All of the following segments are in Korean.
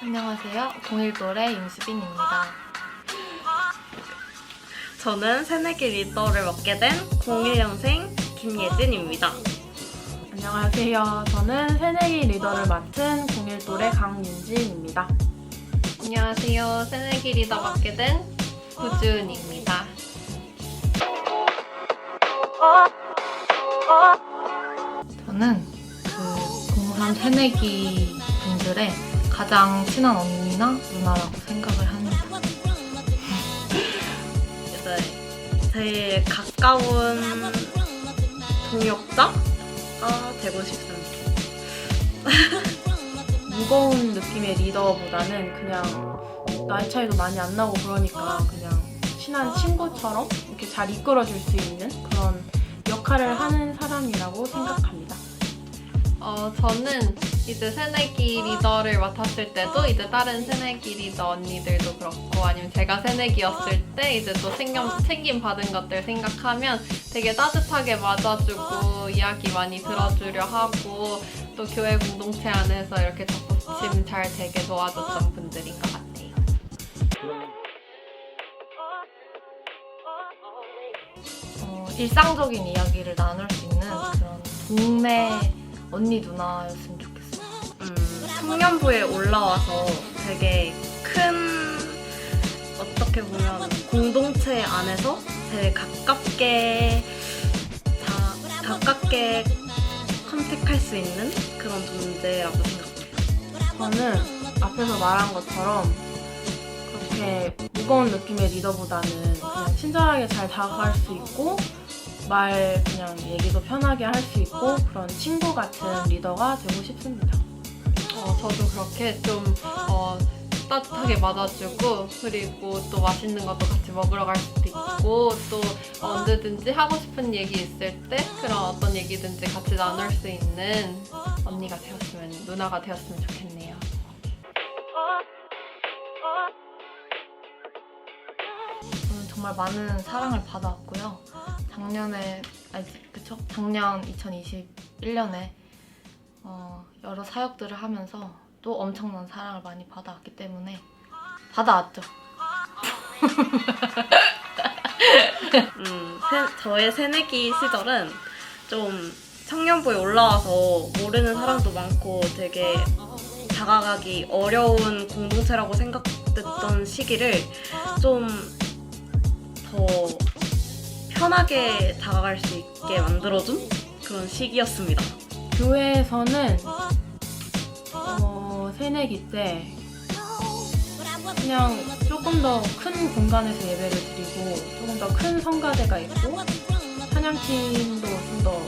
안녕하세요. 01돌의 윤수빈입니다. 저는 새내기 리더를 맡게 된 01년생 김예진입니다. 안녕하세요. 저는 새내기 리더를 맡은 01돌의 강윤진입니다. 안녕하세요. 새내기 리더 맡게 된 구준입니다. 저는 그 고3 새내기 분들의 가장 친한 언니나 누나라고 생각을 합니다. 이제 제일 가까운 동역자가 되고 싶습니다. 무거운 느낌의 리더보다는 그냥 나이 차이도 많이 안 나고 그러니까 그냥 친한 친구처럼 이렇게 잘 이끌어줄 수 있는 그런 역할을 하는 사람이라고 생각합니다. 어, 저는 이제 새내기 리더를 맡았을 때도 이제 다른 새내기 리더 언니들도 그렇고 아니면 제가 새내기였을 때 이제 또 챙김, 챙김 받은 것들 생각하면 되게 따뜻하게 맞아주고 이야기 많이 들어주려 하고 또 교회 공동체 안에서 이렇게 덧붙임 잘 되게 도와줬던 분들인 것 같아요. 어, 일상적인 이야기를 나눌 수 있는 그런 동네 언니 누나였으면 좋겠어요. 음, 청년부에 올라와서 되게 큰 어떻게 보면 공동체 안에서 제일 가깝게 다 가깝게 컨택할 수 있는 그런 존재라고 생각해요. 저는 앞에서 말한 것처럼 그렇게 무거운 느낌의 리더보다는 친절하게 잘 다가갈 수 있고 말 그냥 얘기도 편하게 할 수 있고 그런 친구 같은 리더가 되고 싶습니다. 어, 저도 그렇게 좀 어, 따뜻하게 맞아주고 그리고 또 맛있는 것도 같이 먹으러 갈 수도 있고 또 언제든지 하고 싶은 얘기 있을 때 그런 어떤 얘기든지 같이 나눌 수 있는 언니가 되었으면 누나가 되었으면 좋겠네요. 정말 많은 사랑을 받아왔고요. 작년에 아니 그쵸? 작년 2021년에 어, 여러 사역들을 하면서 또 엄청난 사랑을 많이 받아왔기 때문에 받아왔죠. 음, 새- 저의 새내기 시절은 좀 청년부에 올라와서 모르는 사람도 많고 되게 다가가기 어려운 공동체라고 생각됐던 시기를 좀 더 편하게 다가갈 수 있게 만들어준 그런 시기였습니다. 교회에서는 어, 새내기 때 그냥 조금 더 큰 공간에서 예배를 드리고 조금 더 큰 성가대가 있고 찬양팀도 좀 더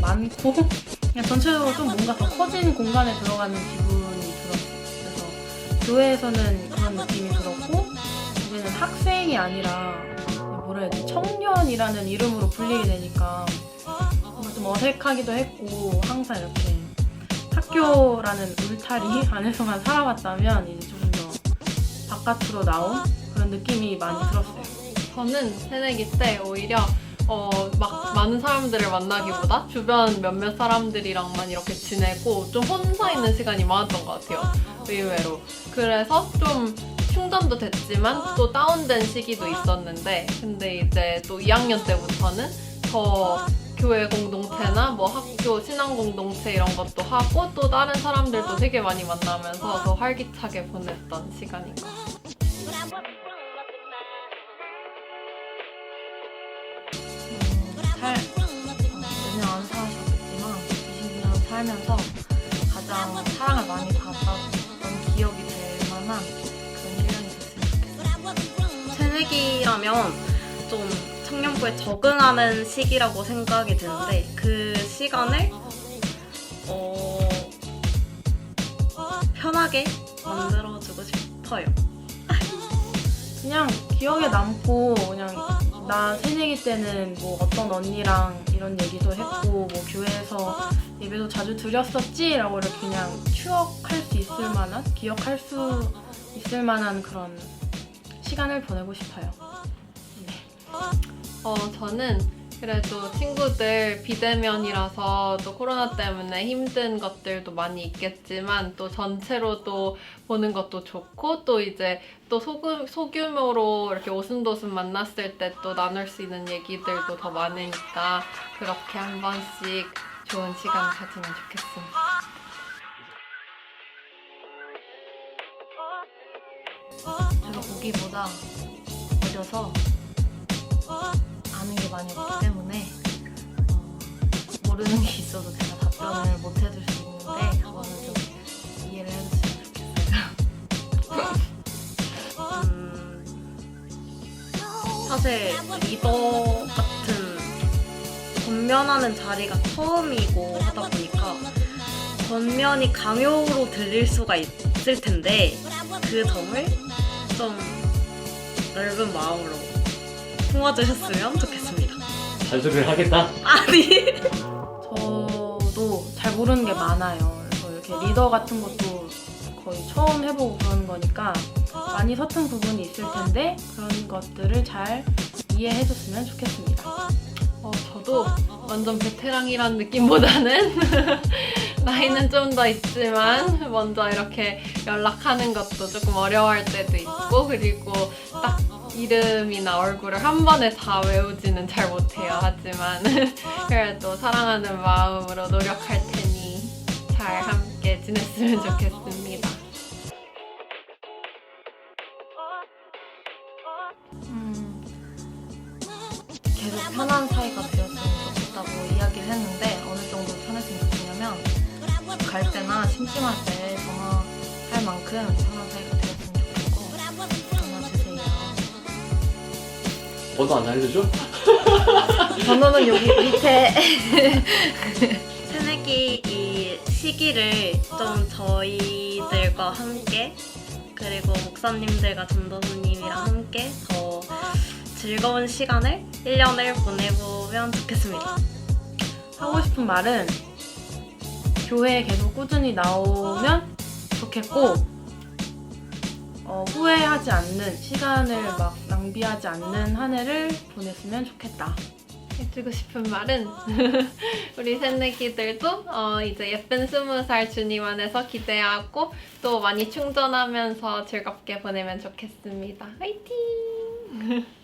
많고 그냥 전체적으로 좀 뭔가 더 커진 공간에 들어가는 기분이 들었어요. 그래서 교회에서는 그런 느낌이 들었고 이제는 학생이 아니라 뭐라 해야 되지 청년이라는 이름으로 불리게 되니까 좀 어색하기도 했고 항상 이렇게 학교라는 울타리 안에서만 살아왔다면 이제 조금 더 바깥으로 나온 그런 느낌이 많이 들었어요. 저는 새내기 때 오히려 어, 막 많은 사람들을 만나기보다 주변 몇몇 사람들이랑만 이렇게 지내고 좀 혼자 있는 시간이 많았던 것 같아요. 의외로. 그래서 좀 충전도 됐지만 또 다운된 시기도 있었는데 근데 이제 또 2학년 때부터는 더 교회 공동체나 뭐 학교 신앙 공동체 이런 것도 하고 또 다른 사람들도 되게 많이 만나면서 더 활기차게 보냈던 시간인 것 같아요. 음, 살, 어, 몇년 안 사셨겠지만 20년 살면서 가장 사랑을 많이 받았던 새내기라면 좀 청년부에 적응하는 시기라고 생각이 드는데 그 시간을 어, 편하게 만들어주고 싶어요. 그냥 기억에 남고 그냥 나 새내기 때는 뭐 어떤 언니랑 이런 얘기도 했고 뭐 교회에서 예배도 자주 드렸었지라고 이렇게 그냥 추억할 수 있을 만한 기억할 수 있을 만한 그런 시간을 보내고 싶어요. 어, 저는 그래도 친구들 비대면이라서 또 코로나 때문에 힘든 것들도 많이 있겠지만 또 전체로도 보는 것도 좋고 또 이제 또 소규, 소규모로 이렇게 오순도순 만났을 때 또 나눌 수 있는 얘기들도 더 많으니까 그렇게 한 번씩 좋은 시간 가지면 좋겠습니다. 보기보다 어려서 아는 게 많이 없기 때문에 어, 모르는 게 있어도 제가 답변을 못 해줄 수 있는데 그거는 좀 이해를 해주시면 좋겠어요. 음, 사실 리더 같은 권면하는 자리가 처음이고 하다 보니까 권면이 강요로 들릴 수가 있을 텐데 그 점을 좀 넓은 마음으로 품어주셨으면 좋겠습니다. 잔소리를 하겠다? 아니 저도 잘 모르는 게 많아요. 그래서 이렇게 리더 같은 것도 거의 처음 해보고 그러는 거니까 많이 서툰 부분이 있을 텐데 그런 것들을 잘 이해해줬으면 좋겠습니다. 어, 저도 완전 베테랑이란 느낌보다는 나이는 좀 더 있지만 먼저 이렇게 연락하는 것도 조금 어려워할 때도 있고 그리고 딱 이름이나 얼굴을 한 번에 다 외우지는 잘 못해요. 하지만 그래도 사랑하는 마음으로 노력할 테니 잘 함께 지냈으면 좋겠습니다. 음, 계속 편한 사이가 되었으면 좋겠다고 이야기를 했는데 갈 때나 심심할 때 전화할 만큼 편한 사이가 되었으면 좋겠고 전화 주세요. 번호 안 알려줘? 번호는 여기 밑에 새내기 이 시기를 좀 저희들과 함께 그리고 목사님들과 전도사님이랑 함께 더 즐거운 시간을 1년을 보내보면 좋겠습니다. 하고 싶은 말은 교회에 계속 꾸준히 나오면 좋겠고 어, 후회하지 않는 시간을 막 낭비하지 않는 한 해를 보냈으면 좋겠다. 해주고 싶은 말은 우리 새내기들도 어, 이제 예쁜 스무 살 주님 안에서 기대하고 또 많이 충전하면서 즐겁게 보내면 좋겠습니다. 화이팅!